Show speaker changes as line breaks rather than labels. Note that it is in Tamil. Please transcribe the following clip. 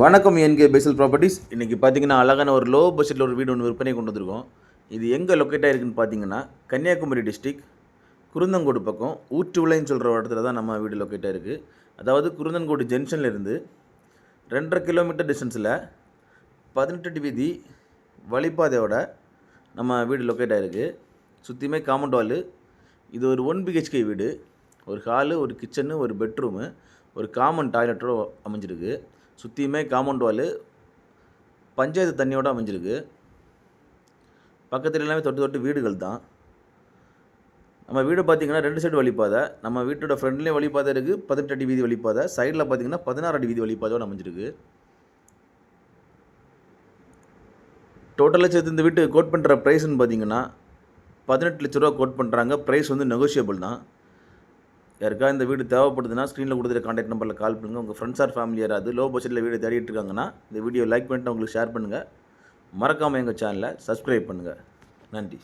வணக்கம் என்கே பேசல் ப்ராப்பர்ட்டிஸ் இன்றைக்கி பார்த்தீங்கன்னா அழகான ஒரு லோ பட்ஜெட்டில் ஒரு வீடு ஒன்று விற்பனை கொண்டு வந்திருக்கோம். இது எங்கே லொக்கேட் ஆகிருக்குன்னு பார்த்தீங்கன்னா கன்னியாகுமரி டிஸ்ட்ரிக் குருந்தங்கோடு பக்கம் ஊற்றுவிளைன்னு சொல்கிற இடத்துல தான் நம்ம வீடு லொக்கேட் ஆகிருக்கு அதாவது குருந்தன்கோடு ஜங்ஷன்லேருந்து ரெண்டரை கிலோமீட்டர் டிஸ்டன்ஸில் பதினெட்டு வீதி வழிப்பாதையோட நம்ம வீடு லொக்கேட் ஆகிருக்கு சுற்றியுமே காம்பவுண்ட் ஹாலு இது ஒரு ஒன் பிஹெச்கே வீடு. ஒரு ஹாலு ஒரு கிச்சனு ஒரு பெட்ரூமு ஒரு காமன் டாய்லெட்டோட அமைஞ்சிருக்கு. சுற்றியுமே காம்பவுண்ட் வாலு பஞ்சாயத்து தண்ணியோடு அமைஞ்சிருக்கு. பக்கத்தில் எல்லாமே தொட்டு தொட்டு வீடுகள் தான் நம்ம வீடு பார்த்தீங்கன்னா ரெண்டு சைடு வழிப்பாதை. நம்ம வீட்டோட ஃப்ரெண்ட்லேயும் வழிப்பாதை இருக்குது பதினெட்டு அடி வீதி வழிப்பாதை. சைடில் பார்த்தீங்கன்னா பதினாறு அடி வீதி வழிப்பாதையோட அமைஞ்சிருக்கு. டோட்டலாக சேர்த்து இந்த வீட்டு கோட் பண்ணுற ப்ரைஸ்னு பார்த்தீங்கன்னா பதினெட்டு லட்ச ரூபா கோட் பண்ணுறாங்க ப்ரைஸ் வந்து நெகோஷியபிள் தான். யாருக்கா இந்த வீடு தேவைப்படுதுன்னா ஸ்க்ரீனில் கொடுத்துருக்க காண்டாக்ட் நம்பரில் கால் பண்ணுங்கள் உங்கள் ஃப்ரெண்ட்ஸ் ஆர் ஃபேமிலி யாராவது லோ பட்ஜெட்டில் வீடு தேடிட்டு இருக்காங்கன்னா இந்த வீடியோ லைக் பண்ணிட்டு உங்களுக்கு ஷேர் பண்ணுங்கள் மறக்காமல் எங்கள் சேனலை சப்ஸ்கிரைப் பண்ணுங்கள் நன்றி.